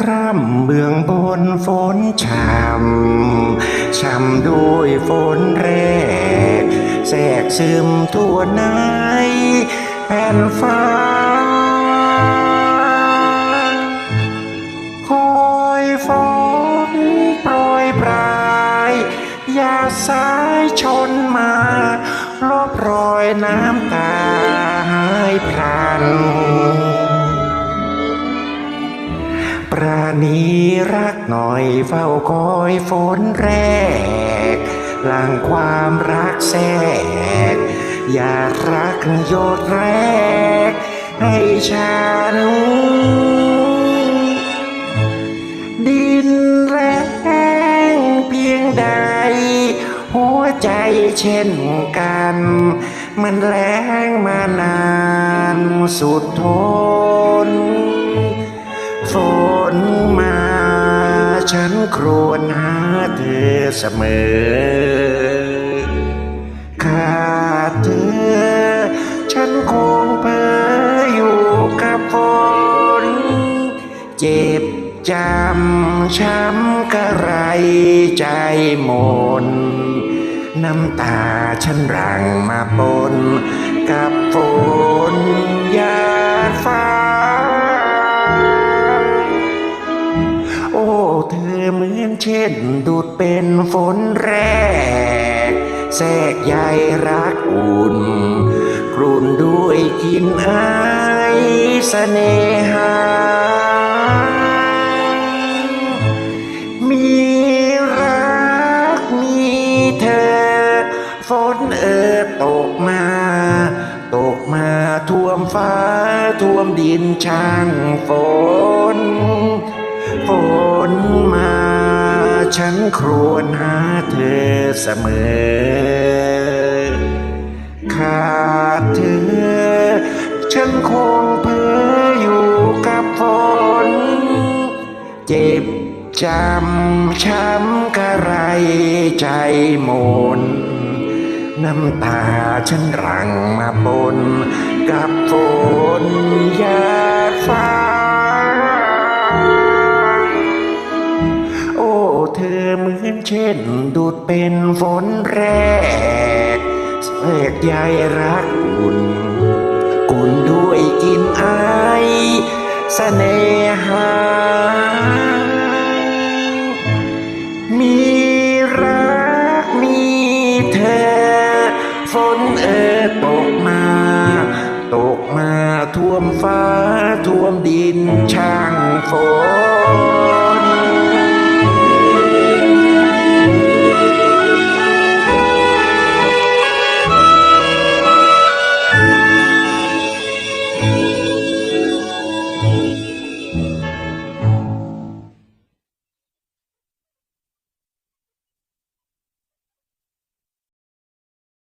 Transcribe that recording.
คร่ำเบื้องบนฝนช่ำช่ำด้วยฝนแรก แทรกซึมทั่วในแผ่นฟ้า คอยฝนโปรยปลายยาสายชนมาลบรอยน้ำตาหายพราน ราณีรักหน่อยเฝ้าคอยฝนแรกหลังความรักแทกอยากรักโยดแรก ให้ฉันดินแรงเพียงใด หัวใจเช่นกัน มันแรงมานานสุดทน ฝนมา ฉันครวญหาเธอเสมอ ขาดเธอ ฉันคงเพ้ออยู่กับฝน เจ็บจำช้ำกระไรใจหมนน้ำตาฉันรังมาปนกับฝน อ้เธอเหมือนเช่นดูดเป็นฝนแรก แทรกใยรักอุ่นกลุ่นด้วยกลินอายเสน่หา มีรักมีเธอ ฝนเออตกมา ตกมาท่วมฟ้าท่วมดินช่างฝน ฉันครวญหาเธอเสมอ ขาดเธอ ฉันคงเพ้ออยู่กับฝน เจ็บจำช้ำกระไรใจหมนน้ำตาฉันรังมาปนกับฝนยาฟ้า อเหมือนเช่น ดูดเป็นฝนแรกเสกใยรักอุ่นกุนด้วยกินอายเสน่หา มีรักมีเธอ ฝนเออตกมา ตกมาท่วมฟ้าท่วมดินช่างฝน